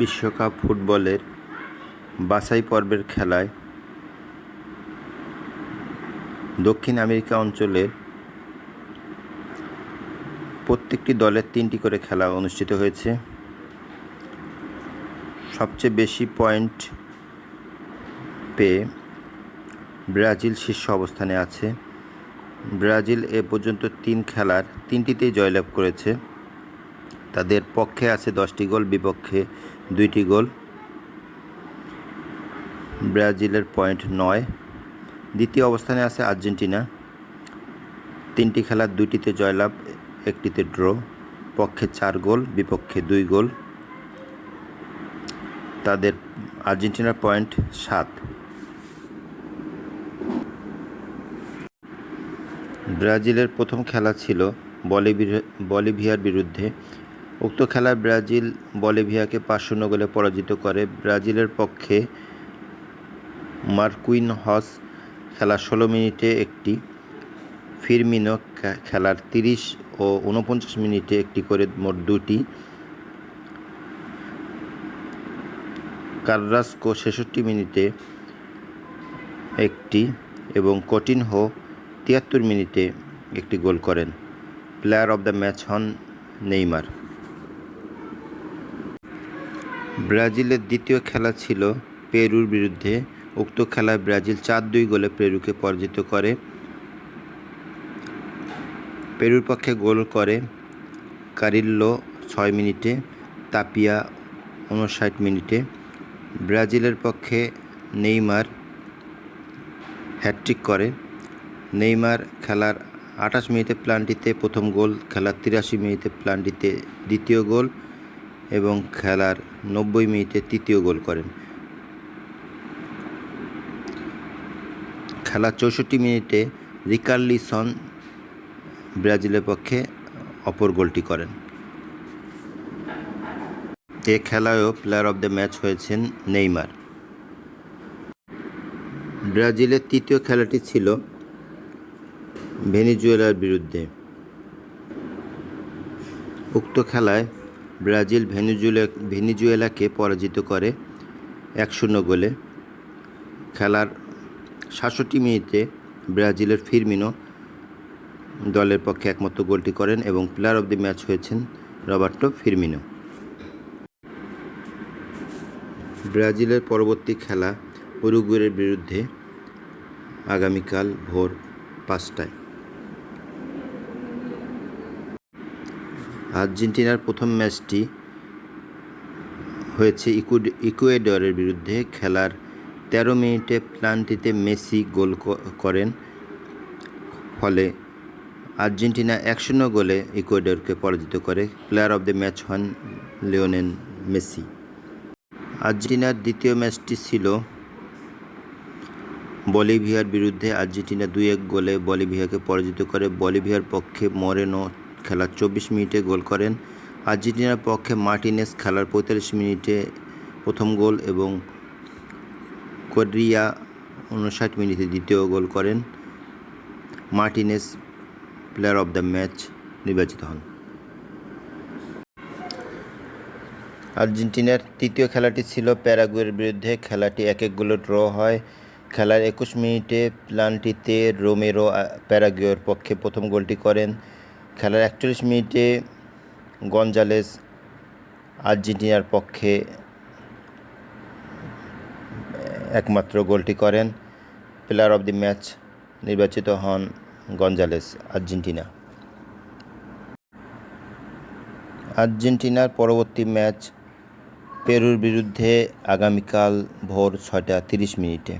বিশ্বকাপ ফুটবলের বাছাই পর্বের খেলায় দক্ষিণ আমেরিকা অঞ্চলের প্রত্যেকটি দলের তিনটি করে খেলা অনুষ্ঠিত হয়েছে। সবচেয়ে বেশি পয়েন্ট পেয়ে ব্রাজিল শীর্ষ অবস্থানে আছে। ব্রাজিল এ পর্যন্ত তিন খেলার তিনটিতেই জয়লাভ করেছে। তাদের পক্ষে আছে দশটি গোল, বিপক্ষে দুইটি গোল। ব্রাজিলের পয়েন্ট নয়। দ্বিতীয় অবস্থানে আছে আর্জেন্টিনা। তিনটি খেলার দুইটিতে জয়লাভ, একটিতে ড্র। পক্ষে চার গোল, বিপক্ষে দুই গোল। তাদের আর্জেন্টিনার পয়েন্ট সাত। ব্রাজিলের প্রথম খেলা ছিল বলিভিয়া বলিভিয়ার বিরুদ্ধে। উক্ত খেলায় ব্রাজিল বলিভিয়াকে পাঁচ শূন্য গোলে পরাজিত করে। ব্রাজিলের পক্ষে মার্কুইন হস খেলা ষোলো মিনিটে একটি, ফিরমিনো খেলার তিরিশ ও উনপঞ্চাশ মিনিটে একটি করে মোট দুটি কার্রাস্কো ছেষট্টি মিনিটে একটি এবং কটিনহো তিয়াত্তর মিনিটে একটি গোল করেন। প্লেয়ার অব দ্য ম্যাচ হন নেইমার। ব্রাজিলের দ্বিতীয় খেলা ছিল পেরুর বিরুদ্ধে। উক্ত খেলায় ব্রাজিল চার দুই গোলে পেরুকে পরাজিত করে। পেরুর পক্ষে গোল করে কারিল্লো ছয় মিনিটে, তাপিয়া উনষাট মিনিটে। ব্রাজিলের পক্ষে নেইমার হ্যাট্রিক করে। নেইমার খেলার আঠাশ মিনিটে প্লানটিতে প্রথম গোল, খেলার তিরাশি মিনিটে প্লানটিতে দ্বিতীয় গোল। এবং খেলার নব্বই মিনিটে তৃতীয় গোল করেন। খেলার চৌষট্টি মিনিটে রিকার্লিসন ব্রাজিলের পক্ষে অপর গোলটি করেন। এ খেলায়ও প্লেয়ার অব দ্য ম্যাচ হয়েছেন নেইমার। ব্রাজিলের তৃতীয় খেলাটি ছিল ভেনিজুয়েলার বিরুদ্ধে। উক্ত খেলায় ব্রাজিল ভেনিজুয়েলা, ভেনিজুয়েলাকে পরাজিত করে এক শূন্য গোলে। খেলার সাতষট্টি মিনিটে ব্রাজিলের ফিরমিনো দলের পক্ষে একমাত্র গোলটি করেন এবং প্লেয়ার অব দ্য ম্যাচ হয়েছেন রবার্টো ফিরমিনো। ব্রাজিলের পরবর্তী খেলা উরুগুয়ের বিরুদ্ধে আগামীকাল ভোর পাঁচটায়। আর্জেন্টিনার প্রথম ম্যাচটি হয়েছে ইকুয়েডরের বিরুদ্ধে খেলার তেরো মিনিটে প্লান্টিতে মেসি গোল করেন। ফলে আর্জেন্টিনা এক শূন্য গোলে ইকুয়েডরকে পরাজিত করে। প্লেয়ার অব দ্য ম্যাচ হন লিওনেন মেসি। আর্জেন্টিনার দ্বিতীয় ম্যাচটি ছিল বলিভিয়ার বিরুদ্ধে। আর্জেন্টিনা দুই এক গোলে বলিভিয়াকে পরাজিত করে। বলিভিয়ার পক্ষে মরেনো খেলার চব্বিশ মিনিটে গোল করেন। আর্জেন্টিনার পক্ষে মার্টিনেস খেলার পঁয়তাল্লিশ মিনিটে প্রথম গোল এবং কোরিয়া উনষাট মিনিটে দ্বিতীয় গোল করেন। Martinez player of the match নির্বাচিত হন। আর্জেন্টিনার তৃতীয় খেলাটি ছিল প্যারাগুয়ের বিরুদ্ধে। খেলাটি এক এক গোলে ড্র হয়। খেলার একুশ মিনিটে প্লান্টিতে রোমেরো প্যারাগুয়ের পক্ষে প্রথম গোলটি করেন। খেলার একচল্লিশ মিনিটে গঞ্জালেস আর্জেন্টিনার পক্ষে একমাত্র গোলটি করেন। প্লেয়ার অব দি ম্যাচ নির্বাচিত হন গঞ্জালেস, আর্জেন্টিনা। আর্জেন্টিনার পরবর্তী ম্যাচ পেরুর বিরুদ্ধে আগামীকাল ভোর ছয়টা তিরিশ মিনিটে।